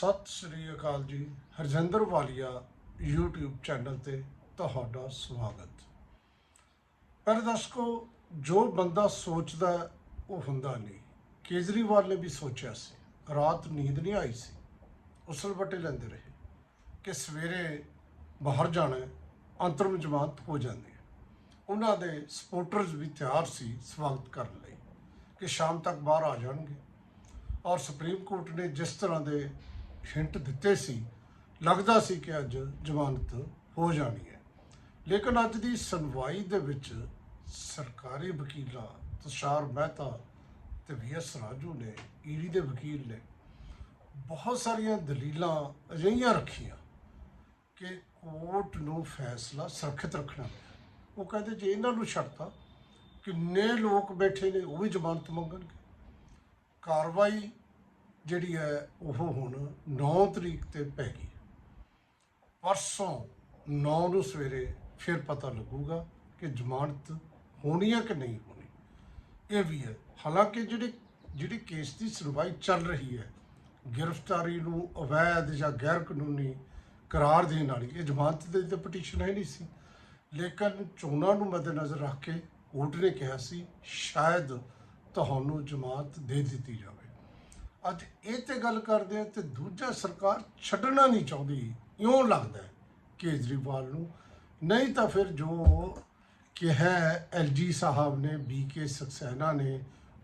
ਸਤਿ ਸ੍ਰੀ ਅਕਾਲ ਜੀ, ਹਰਜਿੰਦਰ ਵਾਲੀਆ YouTube channel ਤੇ ਤੁਹਾਡਾ ਸਵਾਗਤ। ਪਰ ਦਰਸ਼ਕੋ, ਜੋ ਬੰਦਾ ਸੋਚਦਾ ਉਹ ਹੁੰਦਾ ਨਹੀਂ। ਕੇਜਰੀਵਾਲ ਨੇ ਵੀ ਸੋਚਿਆ ਸੀ, ਰਾਤ ਨੀਂਦ ਨਹੀਂ ਆਈ ਸੀ। ਉਸਲ ਵੱਟੇ ਲੈਂਦੇ ਰਹੇ ਕਿ ਸਵੇਰੇ ਬਾਹਰ ਜਾਣਾ ਅੰਤਰਮ ਜਮਾਤ ਹੋ ਜਾਂਦੀ ਹੈ। ਉਹਨਾਂ ਦੇ ਸਪੋਰਟਰਸ ਵੀ ਤਿਆਰ ਸੀ ਸਵਾਗਤ ਕਰਨ ਲਈ ਕਿ ਸ਼ਾਮ ਤੱਕ ਬਾਹਰ ਆ ਜਾਣਗੇ। ਔਰ ਸੁਪਰੀਮ ਕੋਰਟ ਨੇ ਜਿਸ ਤਰ੍ਹਾਂ ਦੇ ਹਿੰਟ ਦਿੱਤੇ ਸੀ। ਲੱਗਦਾ ਸੀ ਕਿ ਅੱਜ ਜ਼ਮਾਨਤ ਹੋ ਜਾਣੀ ਹੈ। ਲੇਕਿਨ ਅੱਜ ਦੀ ਸੁਣਵਾਈ ਦੇ ਵਿੱਚ ਸਰਕਾਰੀ ਵਕੀਲਾਂ ਤੁਸ਼ਾਰ ਮਹਿਤਾ ਤੇ ਵੀਐਸ ਰਾਜੂ ਨੇ, ਈਡੀ ਦੇ ਵਕੀਲ ਨੇ ਬਹੁਤ ਸਾਰੀਆਂ ਦਲੀਲਾਂ ਅਜਿਹੀਆਂ ਰੱਖੀਆਂ ਕਿ ਕੋਰਟ ਨੂੰ ਫੈਸਲਾ ਸੁਰੱਖਿਅਤ ਰੱਖਣਾ ਉਹ ਕਹਿੰਦੇ ਜੇ ਇਹਨਾਂ ਨੂੰ ਛੱਡਤਾ ਕਿੰਨੇ ਲੋਕ ਬੈਠੇ ਨੇ ਉਹ ਵੀ ਜ਼ਮਾਨਤ ਮੰਗਣਗੇ। ਕਾਰਵਾਈ ਜਿਹੜੀ ਹੈ ਉਹ ਹੁਣ 9 ਤਰੀਕ ਤੇ ਪੈ ਗਈ। ਪਰਸੋਂ 9 ਨੂੰ ਸਵੇਰੇ ਫਿਰ ਪਤਾ ਲੱਗੂਗਾ ਕਿ ਜ਼ਮਾਨਤ ਹੋਣੀ ਹੈ ਕਿ ਨਹੀਂ ਹੋਣੀ। ਇਹ ਵੀ ਹੈ। ਹਾਲਾਂਕਿ ਜਿਹੜੇ, ਜਿਹੜੀ ਕੇਸ ਦੀ ਸੁਣਵਾਈ ਚੱਲ ਰਹੀ ਹੈ, ਗ੍ਰਿਫਤਾਰੀ ਨੂੰ ਅਵੈਧ ਜਾਂ ਗੈਰ ਕਾਨੂੰਨੀ ਕਰਾਰ ਦੇਣ ਵਾਲੀ, ਇਹ ਜ਼ਮਾਨਤ ਦੇ ਤੇ ਪਟੀਸ਼ਨ ਹੈ ਨਹੀਂ ਸੀ। ਲੇਕਿਨ ਚੋਣਾਂ ਨੂੰ ਮੱਦੇਨਜ਼ਰ ਰੱਖ ਕੇ ਕੋਰਟ ਨੇ ਕਿਹਾ ਸੀ, ਸ਼ਾਇਦ ਤੁਹਾਨੂੰ ਜ਼ਮਾਨਤ ਦੇ ਦਿੱਤੀ ਜਾਵੇ। ਅੱਜ ਇਹ ਤੇ ਗੱਲ ਕਰਦੇ ਆ ਤੇ ਦੂਜਾ ਸਰਕਾਰ ਛੱਡਣਾ ਨਹੀਂ ਚਾਹੁੰਦੀ। ਇਉਂ ਲੱਗਦਾ ਕੇਜਰੀਵਾਲ ਨੂੰ। ਨਹੀਂ ਤਾਂ ਫਿਰ ਜੋ ਕਿਹਾ ਐਲਜੀ ਸਾਹਿਬ ਨੇ ਬੀਕੇ ਸਕਸੈਨਾ ਨੇ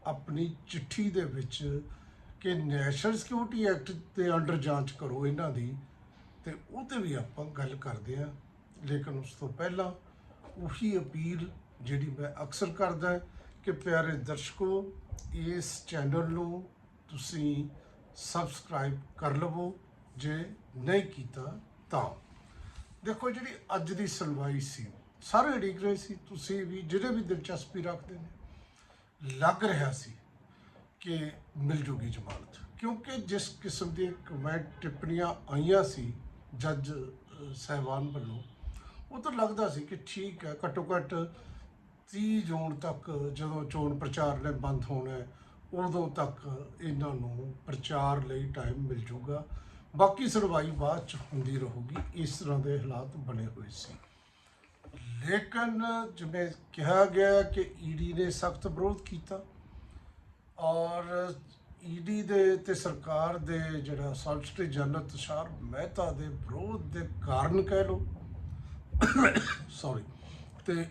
ਆਪਣੀ ਚਿੱਠੀ ਦੇ ਵਿੱਚ ਕਿ ਨੈਸ਼ਨਲ ਸਿਕਿਉਰਿਟੀ ਐਕਟ ਦੇ ਅੰਡਰ ਜਾਂਚ ਕਰੋ ਇਹਨਾਂ ਦੀ ਤੇ ਉਹ ਤੇ ਵੀ ਆਪਾਂ ਗੱਲ ਕਰਦੇ ਆ ਲੇਕਿਨ ਉਸ ਤੋਂ ਪਹਿਲਾਂ ਉਹੀ ਅਪੀਲ ਜਿਹੜੀ ਮੈਂ ਅਕਸਰ ਕਰਦਾ ਕਿ ਪਿਆਰੇ ਦਰਸ਼ਕੋ, ਇਸ ਚੈਨਲ ਨੂੰ ਤੁਸੀਂ ਸਬਸਕ੍ਰਾਈਬ ਕਰ ਲਵੋ ਜੇ ਨਹੀਂ ਕੀਤਾ ਤਾਂ। ਦੇਖੋ ਜਿਹੜੀ ਅੱਜ ਦੀ ਸੁਣਵਾਈ ਸੀ ਸਾਰੇ ਉਡੀਕ ਰਹੇ ਸੀ ਤੁਸੀਂ ਵੀ ਜਿਹੜੇ ਵੀ ਦਿਲਚਸਪੀ ਰੱਖਦੇ ਨੇ ਲੱਗ ਰਿਹਾ ਸੀ ਕਿ ਮਿਲ ਜੂਗੀ ਜ਼ਮਾਨਤ। ਕਿਉਂਕਿ ਜਿਸ ਕਿਸਮ ਦੀ ਕਮੈਂਟ ਟਿੱਪਣੀਆਂ ਆਈਆਂ ਸੀ ਜੱਜ ਅਹ, ਸਾਹਿਬਾਨ ਵੱਲੋਂ ਉਹ ਤਾਂ ਲੱਗਦਾ ਸੀ ਕਿ ਠੀਕ ਹੈ ਘੱਟੋ ਘੱਟ 30 ਜੂਨ ਤੱਕ ਜਦੋਂ ਚੋਣ ਪ੍ਰਚਾਰ ਨੇ ਬੰਦ ਹੋਣਾ ਉਦੋਂ ਤੱਕ ਇਹਨਾਂ ਨੂੰ ਪ੍ਰਚਾਰ ਲਈ ਟਾਈਮ ਮਿਲ ਜਾਊਗਾ ਬਾਕੀ ਸੁਣਵਾਈ ਬਾਅਦ ਚ ਹੁੰਦੀ ਰਹੂਗੀ। ਇਸ ਤਰ੍ਹਾਂ ਦੇ ਹਾਲਾਤ ਬਣੇ ਹੋਏ ਸੀ। ਲੇਕਿਨ ਜਿਵੇਂ ਕਿਹਾ ਗਿਆ ਕਿ ਈਡੀ ਨੇ ਸਖਤ ਵਿਰੋਧ ਕੀਤਾ ਔਰ ਈਡੀ ਦੇ ਤੇ ਸਰਕਾਰ ਦੇ ਜਿਹੜਾ ਸੈਕਟਰੀ ਜਨਰਲ ਤੁਸ਼ਾਰ ਮਹਿਤਾ ਦੇ ਵਿਰੋਧ ਦੇ ਕਾਰਨ ਕਹਿ ਲਓ ਸੌਰੀ ਤੇ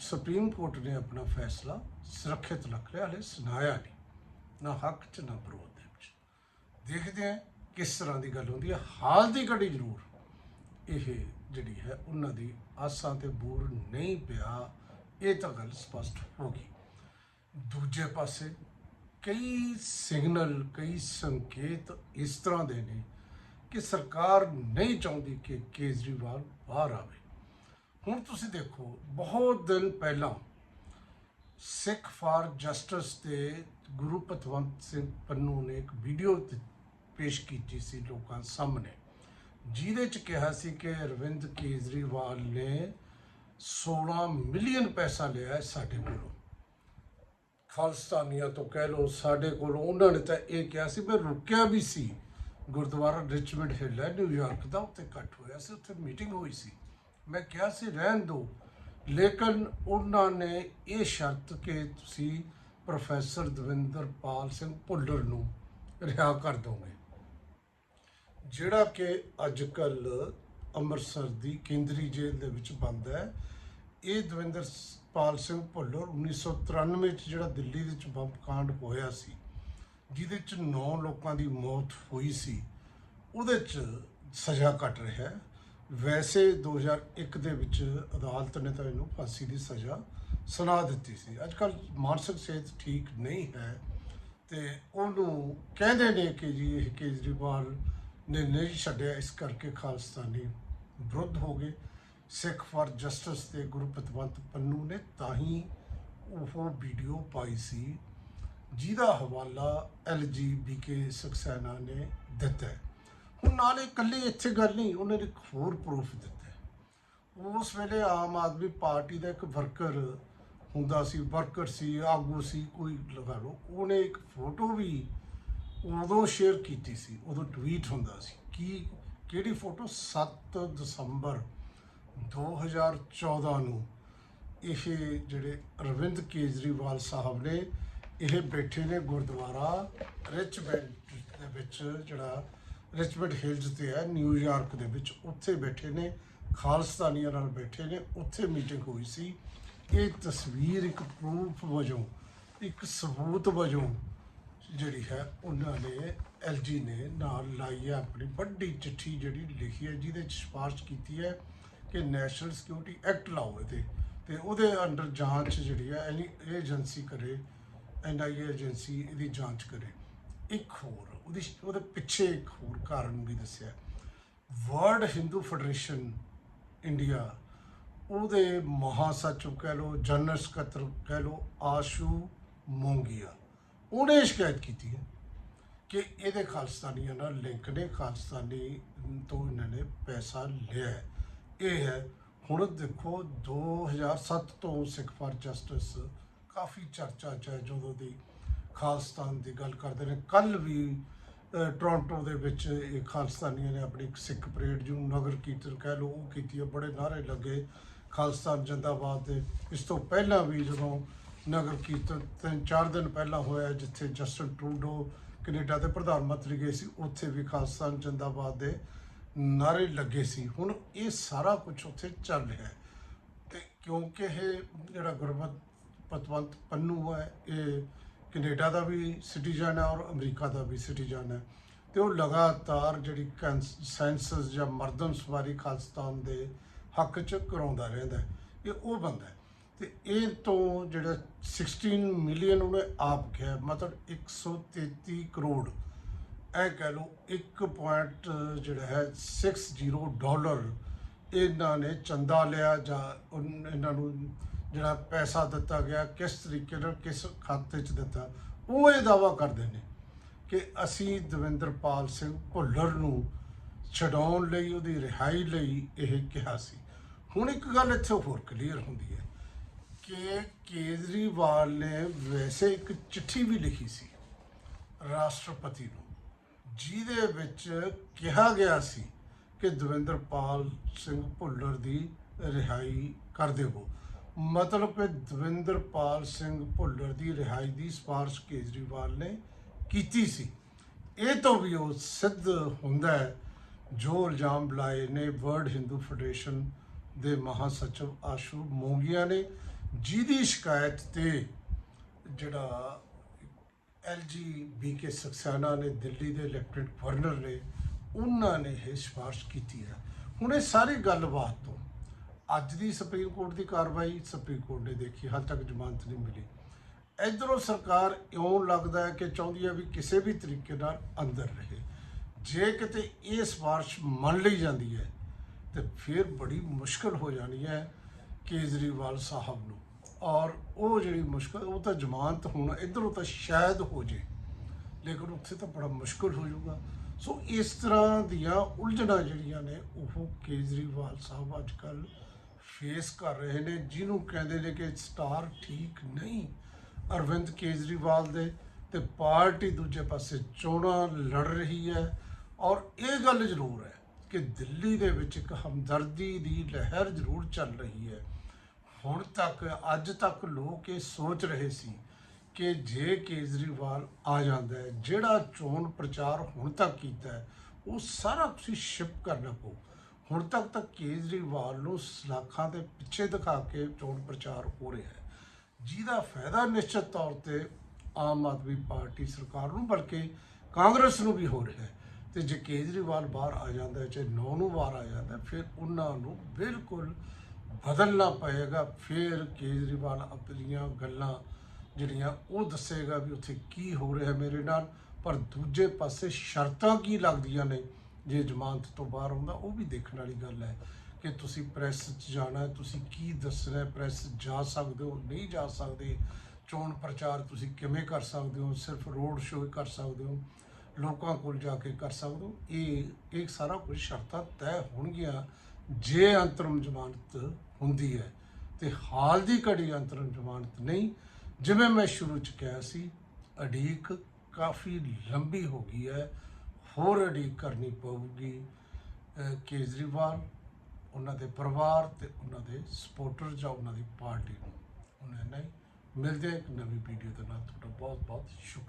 ਸੁਪਰੀਮ ਕੋਰਟ ਨੇ ਆਪਣਾ ਫੈਸਲਾ ਸੁਰੱਖਿਅਤ ਰੱਖ ਲਿਆ, ਹਲੇ ਸੁਣਾਇਆ ਨਹੀਂ। ਨਾ ਹੱਕ ਚ, ਨਾ ਵਿਰੋਧ ਦੇ ਵਿੱਚ। ਦੇਖਦੇ ਹਾਂ ਕਿਸ ਤਰ੍ਹਾਂ ਦੀ ਗੱਲ ਹੁੰਦੀ ਹੈ। ਹਾਲ ਦੀ ਘੜੀ ਜ਼ਰੂਰ ਇਹ ਜਿਹੜੀ ਹੈ, ਉਹਨਾਂ ਦੀ ਆਸਾਂ ਤੇ ਬੂਰ ਨਹੀਂ ਪਿਆ। ਇਹ ਤਾਂ ਗੱਲ ਸਪਸ਼ਟ ਹੋ ਗਈ। ਦੂਜੇ ਪਾਸੇ ਕਈ ਸਿਗਨਲ, ਕਈ ਸੰਕੇਤ ਇਸ ਤਰ੍ਹਾਂ ਦੇ ਨੇ ਕਿ ਸਰਕਾਰ ਨਹੀਂ ਚਾਹੁੰਦੀ ਕਿ ਕੇਜਰੀਵਾਲ ਬਾਹਰ ਆਵੇ। ਹੁਣ ਤੁਸੀਂ ਦੇਖੋ, ਬਹੁਤ ਦਿਨ ਪਹਿਲਾਂ ਸਿੱਖ ਫਾਰ ਜਸਟਿਸ ਦੇ ਗੁਰੂ ਪਤਵੰਤ ਸਿੰਘ ਪੰਨੂ ਨੇ ਇੱਕ ਵੀਡੀਓ ਪੇਸ਼ ਕੀਤੀ ਸੀ ਲੋਕਾਂ ਸਾਹਮਣੇ। ਜਿਹਦੇ ਚ ਕਿਹਾ ਸੀ ਕਿ ਅਰਵਿੰਦ ਕੇਜਰੀਵਾਲ ਨੇ 16 ਮਿਲੀਅਨ ਪੈਸਾ ਲਿਆ ਸਾਡੇ ਕੋਲੋਂ। ਖਾਲਸਤਾਨੀਆਂ ਤੋਂ ਕਹਿ ਲਓ ਸਾਡੇ ਕੋਲ। ਉਹਨਾਂ ਨੇ ਤਾਂ ਇਹ ਕਿਹਾ ਸੀ, ਮੈਂ ਰੁਕਿਆ ਵੀ ਸੀ। ਗੁਰਦੁਆਰਾ ਰਿਚਮੰਡ ਹਿੱਲ ਹੈ ਨਿਊਯਾਰਕ ਦਾ, ਉੱਥੇ ਇਕੱਠ ਹੋਇਆ ਸੀ, ਉੱਥੇ ਮੀਟਿੰਗ ਹੋਈ ਸੀ। ਮੈਂ ਕਿਹਾ ਸੀ, ਰਹਿਣ ਦਿਓ ਲੇਕਿਨ ਉਹਨਾਂ ਨੇ ਇਹ ਸ਼ਰਤ ਕਿ ਤੁਸੀਂ ਪ੍ਰੋਫੈਸਰ ਦਵਿੰਦਰਪਾਲ ਸਿੰਘ ਭੁੱਲਰ ਨੂੰ ਰਿਹਾ ਕਰ ਦੋਗੇ ਜਿਹੜਾ ਕਿ ਅੱਜ ਕੱਲ ਅੰਮ੍ਰਿਤਸਰ ਦੀ ਕੇਂਦਰੀ ਜੇਲ੍ਹ ਦੇ ਵਿੱਚ ਬੰਦ ਹੈ, ਇਹ ਦਵਿੰਦਰਪਾਲ ਸਿੰਘ ਭੁੱਲਰ 1993 ਚ ਜਿਹੜਾ ਦਿੱਲੀ ਦੇ ਵਿੱਚ ਬੰਬ ਕਾਂਡ ਹੋਇਆ ਸੀ, ਜਿਹਦੇ ਚ 9 ਲੋਕਾਂ ਦੀ ਮੌਤ ਹੋਈ ਸੀ, ਉਹਦੇ ਚ ਸਜ਼ਾ ਕੱਟ ਰਿਹਾ ਹੈ। ਵੈਸੇ 2001 ਦੇ ਵਿੱਚ ਅਦਾਲਤ ਨੇ ਤਾਂ ਇਹਨੂੰ ਫਾਂਸੀ ਦੀ ਸਜ਼ਾ ਸੁਣਾ ਦਿੱਤੀ ਸੀ। ਅੱਜ ਕੱਲ ਮਾਨਸਿਕ ਸਿਹਤ ਠੀਕ ਨਹੀਂ ਹੈ ਤੇ ਉਹਨੂੰ ਕਹਿੰਦੇ ਨੇ ਕਿ ਜੀ ਇਹ ਕੇਜਰੀਵਾਲ ਨੇ ਨਹੀਂ ਛੱਡਿਆ, ਇਸ ਕਰਕੇ ਖਾਲਸਤਾਨੀ ਵਿਰੁੱਧ ਹੋ ਗਏ। ਸਿੱਖ ਫਾਰ ਜਸਟਿਸ ਤੇ ਗੁਰੂ ਪਤਵੰਤ ਪੰਨੂ ਨੇ ਤਾਂ ਹੀ ਉਹ ਵੀਡੀਓ ਪਾਈ ਸੀ। ਜਿਹਦਾ ਹਵਾਲਾ ਐਲਜੀਬੀਕੇ ਸਕਸੈਨਾ ਨੇ ਦਿੱਤਾ ਹੁਣ ਨਾਲੇ ਇਕੱਲੇ ਇੱਥੇ ਗੱਲ ਨਹੀਂ, ਉਹਨੇ ਇੱਕ ਹੋਰ ਪ੍ਰੂਫ ਦਿੱਤਾ ਉਸ ਵੇਲੇ ਆਮ ਆਦਮੀ ਪਾਰਟੀ ਦਾ ਇੱਕ ਵਰਕਰ ਹੁੰਦਾ ਸੀ ਵਰਕਰ ਸੀ, ਆਗੂ ਸੀ, ਕੋਈ ਲਗਾ ਲਓ। ਉਹਨੇ ਇੱਕ ਫੋਟੋ ਵੀ ਉਦੋਂ ਸ਼ੇਅਰ ਕੀਤੀ ਸੀ, ਉਦੋਂ ਟਵੀਟ ਹੁੰਦਾ ਸੀ ਕੀ ਕਿਹੜੀ ਫੋਟੋ 7 ਦਸੰਬਰ 2014 ਨੂੰ ਇਹ ਜਿਹੜੇ ਅਰਵਿੰਦ ਕੇਜਰੀਵਾਲ ਸਾਹਿਬ ਨੇ, ਇਹ ਬੈਠੇ ਨੇ ਗੁਰਦੁਆਰਾ ਰਿਚਮੰਡ ਦੇ ਵਿੱਚ, ਜਿਹੜਾ ਰਿਚਮੰਡ ਹਿਲਜ਼ ਤੇ ਹੈ ਨਿਊਯਾਰਕ ਦੇ ਵਿੱਚ। ਉੱਥੇ ਬੈਠੇ ਨੇ, ਖਾਲਸਤਾਨੀਆਂ ਨਾਲ ਬੈਠੇ ਨੇ, ਉੱਥੇ ਮੀਟਿੰਗ ਹੋਈ ਸੀ। ਇਹ ਤਸਵੀਰ ਇੱਕ ਪ੍ਰੂਫ ਵਜੋਂ, ਇੱਕ ਸਬੂਤ ਵਜੋਂ ਜਿਹੜੀ ਹੈ, ਉਹਨਾਂ ਨੇ ਐਲਜੀ ਨੇ ਨਾਲ ਲਾਈ ਹੈ ਆਪਣੀ ਵੱਡੀ ਚਿੱਠੀ ਜਿਹੜੀ ਲਿਖੀ ਹੈ, ਜਿਹਦੇ ਚ ਸਿਫਾਰਿਸ਼ ਕੀਤੀ ਹੈ ਕਿ ਨੈਸ਼ਨਲ ਸਿਕਿਉਰਿਟੀ ਐਕਟ ਲਾਓ ਇਹਦੇ ਤੇ ਉਹਦੇ ਅੰਡਰ ਜਾਂਚ ਜਿਹੜੀ ਹੈ, ਐਨੀ ਇਹ ਏਜੰਸੀ ਕਰੇ ਐਨਆਈਏ ਏਜੰਸੀ ਇਹਦੀ ਜਾਂਚ ਕਰੇ। ਇੱਕ ਹੋਰ, ਉਹਦੀ ਉਹਦੇ ਪਿੱਛੇ ਇੱਕ ਹੋਰ ਕਾਰਨ ਵੀ ਦੱਸਿਆ। ਵਰਲਡ ਹਿੰਦੂ ਫੈਡਰੇਸ਼ਨ ਇੰਡੀਆ ਉਹਦੇ ਮਹਾਸਚਿਵ ਕਹਿ ਲੋ ਜਨਰਲ ਸਕੱਤਰ ਕਹਿ ਲੋ ਆਸ਼ੂ ਮੋਂਗੀਆ। ਉਹਨੇ ਸ਼ਿਕਾਇਤ ਕੀਤੀ ਹੈ ਕਿ ਇਹਦੇ ਖਾਲਸਤਾਨੀਆਂ ਨਾਲ ਲਿੰਕ ਨੇ, ਖਾਲਸਤਾਨੀ ਤੋਂ ਇਹਨਾਂ ਨੇ ਪੈਸਾ ਲਿਆ ਇਹ ਹੈ, ਹੁਣ ਦੇਖੋ 2007 ਤੋਂ ਸਿੱਖ ਫਾਰ ਜਸਟਿਸ ਕਾਫੀ ਚਰਚਾ ਚ ਹੈ, ਜਦੋਂ ਦੀ ਖਾਲਸਤਾਨ ਦੀ ਗੱਲ ਕਰਦੇ ਨੇ। ਕੱਲ ਵੀ ਟੋਰਾਂਟੋ ਦੇ ਵਿੱਚ ਇਹ ਖਾਲਸਤਾਨੀਆਂ ਨੇ ਆਪਣੀ ਸਿੱਖ ਪਰੇਡ ਜਿਹਨੂੰ ਨਗਰ ਕੀਰਤਨ ਕਹਿ ਲਓ, ਉਹ ਕੀਤੀ ਹੈ, ਬੜੇ ਨਾਅਰੇ ਲੱਗੇ। ਖਾਲਸਤਾਨ ਜਿੰਦਾਬਾਦ ਦੇ। ਇਸ ਤੋਂ ਪਹਿਲਾਂ ਵੀ ਜਦੋਂ ਨਗਰ ਕੀਰਤਨ ਤਿੰਨ ਚਾਰ ਦਿਨ ਪਹਿਲਾਂ ਹੋਇਆ, ਜਿੱਥੇ ਜਸਟਨ ਟਰੂਡੋ ਕੈਨੇਡਾ ਦੇ ਪ੍ਰਧਾਨ ਮੰਤਰੀ ਗਏ ਸੀ, ਉੱਥੇ ਵੀ ਖਾਲਸਤਾਨ ਜਿੰਦਾਬਾਦ ਦੇ ਨਾਅਰੇ ਲੱਗੇ ਸੀ। ਹੁਣ ਇਹ ਸਾਰਾ ਕੁਝ ਉੱਥੇ ਚੱਲ ਰਿਹਾ ਹੈ। ਤੇ ਕਿਉਂਕਿ ਇਹ ਜਿਹੜਾ ਗੁਰਮਤ ਪਤਵੰਤ ਪੰਨੂ ਹੈ, ਇਹ ਕੈਨੇਡਾ ਦਾ ਵੀ ਸਿਟੀਜ਼ਨ ਹੈ ਔਰ ਅਮਰੀਕਾ ਦਾ ਵੀ ਸਿਟੀਜ਼ਨ ਹੈ। ਤੇ ਉਹ ਲਗਾਤਾਰ ਜਿਹੜੀ ਸੈਂਸਸ ਜਾਂ ਮਰਦਮ ਸਵਾਰੀ ਖਾਲਸਤਾਨ ਦੇ ਹੱਕ ਚ ਕਰਾਉਂਦਾ ਰਹਿੰਦਾ ਇਹ ਉਹ ਬੰਦਾ ਹੈ। ਤੇ ਇਹ ਤੋਂ ਜਿਹੜਾ 16 ਮਿਲੀਅਨ ਉਹਨੇ ਆਪ ਕਿਹਾ, ਮਤਲਬ 133 ਕਰੋੜ, ਇਹ ਕਹਿ ਲਓ 1 ਪੁਆਇੰਟ ਜਿਹੜਾ ਹੈ 60 ਡਾਲਰ ਇਹਨਾਂ ਨੇ ਚੰਦਾ ਲਿਆ ਜਾਂ ਉਨ- ਇਹਨਾਂ ਨੂੰ ਜਿਹੜਾ ਪੈਸਾ ਦਿੱਤਾ ਗਿਆ, ਕਿਸ ਤਰੀਕੇ ਨਾਲ ਕਿਸ ਖਾਤੇ 'ਚ ਦਿੱਤਾ, ਉਹ ਇਹ ਦਾਵਾ ਕਰਦੇ ਨੇ ਕਿ ਅਸੀਂ ਦਵਿੰਦਰਪਾਲ ਸਿੰਘ ਭੁੱਲਰ ਨੂੰ ਛਡਾਉਣ ਲਈ, ਉਹਦੀ ਰਿਹਾਈ ਲਈ ਇਹ ਕਿਹਾ ਸੀ। ਹੁਣ ਇੱਕ ਗੱਲ ਇੱਥੇ ਹੋਰ ਕਲੀਅਰ ਹੁੰਦੀ ਹੈ ਕਿ ਕੇਜਰੀਵਾਲ ਨੇ ਵੈਸੇ ਇੱਕ ਚਿੱਠੀ ਵੀ ਲਿਖੀ ਸੀ ਰਾਸ਼ਟਰਪਤੀ ਨੂੰ, ਜਿਹਦੇ ਵਿੱਚ ਕਿਹਾ ਗਿਆ ਸੀ ਕਿ ਦਵਿੰਦਰਪਾਲ ਸਿੰਘ ਭੁੱਲਰ ਦੀ ਰਿਹਾਈ ਕਰ ਦੇਵੋ ਮਤਲਬ ਕਿ ਦਵਿੰਦਰਪਾਲ ਸਿੰਘ ਭੁੱਲਰ ਦੀ ਰਿਹਾਈ ਦੀ ਸਿਫਾਰਿਸ਼ ਕੇਜਰੀਵਾਲ ਨੇ ਕੀਤੀ ਸੀ। ਇਹ ਤੋਂ ਵੀ ਉਹ ਸਿੱਧ ਹੁੰਦਾ ਹੈ, ਜੋ ਇਲਜ਼ਾਮ ਲਾਏ ਨੇ ਵਰਲਡ ਹਿੰਦੂ ਫੈਡਰੇਸ਼ਨ ਦੇ ਮਹਾਸਚਿਵ ਆਸ਼ੂ ਮੋਂਗੀਆ ਨੇ, ਜਿਹਦੀ ਸ਼ਿਕਾਇਤ ਤੇ ਜਿਹੜਾ ਐਲਜੀ ਬੀਕੇ ਸਕਸੈਨਾ ਨੇ, ਦਿੱਲੀ ਦੇ ਲੈਫਟੀਨੈਂਟ ਗਵਰਨਰ ਨੇ, ਉਹਨਾਂ ਨੇ ਇਹ ਸਿਫਾਰਿਸ਼ ਕੀਤੀ ਹੈ। ਹੁਣ ਇਹ ਸਾਰੀ ਗੱਲਬਾਤ ਤੋਂ ਅੱਜ ਦੀ ਸੁਪਰੀਮ ਕੋਰਟ ਦੀ ਕਾਰਵਾਈ ਸੁਪਰੀਮ ਕੋਰਟ ਨੇ ਦੇਖੀ, ਹਾਲ ਤੱਕ ਜ਼ਮਾਨਤ ਨਹੀਂ ਮਿਲੀ। ਇਧਰੋਂ ਸਰਕਾਰ ਇਉਂ ਲੱਗਦਾ ਹੈ ਕਿ ਚਾਹੁੰਦੀ ਹੈ ਵੀ ਕਿਸੇ ਵੀ ਤਰੀਕੇ ਨਾਲ ਅੰਦਰ ਰਹੇ। ਜੇ ਕਿਤੇ ਇਹ ਸਿਫਾਰਿਸ਼ ਮੰਨ ਲਈ ਜਾਂਦੀ ਹੈ ਤੇ ਫਿਰ ਬੜੀ ਮੁਸ਼ਕਲ ਹੋ ਜਾਣੀ ਹੈ ਕੇਜਰੀਵਾਲ ਸਾਹਿਬ ਨੂੰ। ਔਰ ਉਹ ਜਿਹੜੀ ਮੁਸ਼ਕਲ, ਉਹ ਤਾਂ ਜ਼ਮਾਨਤ ਹੋਣਾ ਇਧਰੋਂ ਤਾਂ ਸ਼ਾਇਦ ਹੋ ਜੇ, ਲੇਕਿਨ ਉੱਥੇ ਤਾਂ ਬੜਾ ਮੁਸ਼ਕਲ ਹੋ ਜਾਊਗਾ। ਸੋ ਇਸ ਤਰ੍ਹਾਂ ਦੀਆਂ ਉਲਝਣਾਂ ਜਿਹੜੀਆਂ ਨੇ, ਉਹ ਕੇਜਰੀਵਾਲ ਸਾਹਿਬ ਅੱਜ ਕੱਲ ਫੇਸ ਕਰ ਰਹੇ ਨੇ, ਜਿਹਨੂੰ ਕਹਿੰਦੇ ਨੇ ਕਿ ਸਟਾਰ ਠੀਕ ਨਹੀਂ। ਅਰਵਿੰਦ ਕੇਜਰੀਵਾਲ ਦੇ ਤੇ ਪਾਰਟੀ ਦੂਜੇ ਪਾਸੇ ਚੋਣਾਂ ਲੜ ਰਹੀ ਹੈ। ਔਰ ਇਹ ਗੱਲ ਜ਼ਰੂਰ ਹੈ ਕਿ ਦਿੱਲੀ ਦੇ ਵਿੱਚ ਇੱਕ ਹਮਦਰਦੀ ਦੀ ਲਹਿਰ ਜ਼ਰੂਰ ਚੱਲ ਰਹੀ ਹੈ। ਹੁਣ ਤੱਕ, ਅੱਜ ਤੱਕ ਲੋਕ ਇਹ ਸੋਚ ਰਹੇ ਸੀ ਕਿ ਜੇ ਕੇਜਰੀਵਾਲ ਆ ਜਾਂਦਾ ਹੈ, ਜਿਹੜਾ ਚੋਣ ਪ੍ਰਚਾਰ ਹੁਣ ਤੱਕ ਕੀਤਾ ਹੈ, ਉਹ ਸਾਰਾ ਤੁਸੀਂ ਸ਼ਿਪ ਕਰਨਾ ਪਊ। ਹੁਣ ਤੱਕ ਤਾਂ ਕੇਜਰੀਵਾਲ ਨੂੰ ਸਲਾਖਾਂ ਦੇ ਪਿੱਛੇ ਦਿਖਾ ਕੇ ਚੋਣ ਪ੍ਰਚਾਰ ਹੋ ਰਿਹਾ ਹੈ। ਜਿਹਦਾ ਫਾਇਦਾ ਨਿਸ਼ਚਿਤ ਤੌਰ ਤੇ ਆਮ ਆਦਮੀ ਪਾਰਟੀ ਸਰਕਾਰ ਨੂੰ, ਬਲਕਿ ਕਾਂਗਰਸ ਨੂੰ ਵੀ ਹੋ ਰਿਹਾ ਹੈ। ਤੇ ਜੇ ਕੇਜਰੀਵਾਲ ਬਾਹਰ ਆ ਜਾਂਦਾ ਹੈ, ਚਾਹੇ ਨੌ ਨੂੰ ਬਾਹਰ ਆ ਜਾਂਦਾ ਫਿਰ ਉਹਨਾਂ ਨੂੰ ਬਿਲਕੁਲ ਬਦਲਣਾ ਪਏਗਾ। ਫਿਰ ਕੇਜਰੀਵਾਲ ਆਪਣੀਆਂ ਗੱਲਾਂ ਜਿਹੜੀਆਂ ਉਹ ਦੱਸੇਗਾ ਵੀ ਉੱਥੇ ਕੀ ਹੋ ਰਿਹਾ ਮੇਰੇ ਨਾਲ, ਪਰ ਦੂਜੇ ਪਾਸੇ ਸ਼ਰਤਾਂ ਕੀ ਲੱਗਦੀਆਂ ਨੇ? ਜੇ ਜ਼ਮਾਨਤ ਤੋਂ ਬਾਹਰ ਆਉਂਦਾ, ਉਹ ਵੀ ਦੇਖਣ ਵਾਲੀ ਗੱਲ ਹੈ ਕਿ ਤੁਸੀਂ ਪ੍ਰੈਸ 'ਚ ਜਾਣਾ ਤੁਸੀਂ ਕੀ ਦੱਸਣਾ ਹੈ? ਪ੍ਰੈਸ ਜਾ ਸਕਦੇ ਹੋ, ਨਹੀਂ ਜਾ ਸਕਦੇ? ਚੋਣ ਪ੍ਰਚਾਰ ਤੁਸੀਂ ਕਿਵੇਂ ਕਰ ਸਕਦੇ ਹੋ? ਸਿਰਫ ਰੋਡ ਸ਼ੋਅ ਕਰ ਸਕਦੇ ਹੋ? ਲੋਕਾਂ ਕੋਲ ਜਾ ਕੇ ਕਰ ਸਕਦੇ। ਹੋ ਇਹ ਇਹ ਸਾਰਾ ਕੁਝ ਸ਼ਰਤਾਂ ਤੈਅ ਹੋਣਗੀਆਂ ਜੇ ਅੰਤਰਮ ਜ਼ਮਾਨਤ ਹੁੰਦੀ ਹੈ। ਤੇ ਹਾਲ ਦੀ ਘੜੀ ਅੰਤਰਮ ਜ਼ਮਾਨਤ ਨਹੀਂ, ਜਿਵੇਂ ਮੈਂ ਸ਼ੁਰੂ ਚ ਕਿਹਾ ਸੀ ਅਡੀਕ ਕਾਫੀ ਲੰਬੀ ਹੋ ਗਈ ਹੈ। ਹੋਰ ਅਡੀਕ ਕਰਨੀ ਪਊਗੀ। ਕੇਜਰੀਵਾਲ, ਉਹਨਾਂ ਦੇ ਪਰਿਵਾਰ ਤੇ ਉਹਨਾਂ ਦੇ ਸਪੋਰਟਰ ਜਾਂ ਉਹਨਾਂ ਦੀ ਪਾਰਟੀ ਨੂੰ। ਉਹਨਾਂ ਨਹੀਂ ਮਿਲਦੇ ਇੱਕ ਨਵੀਂ ਵੀਡੀਓ ਦੇ ਨਾਲ। ਤੁਹਾਡਾ ਬਹੁਤ ਬਹੁਤ ਸ਼ੁਕਰੀਆ।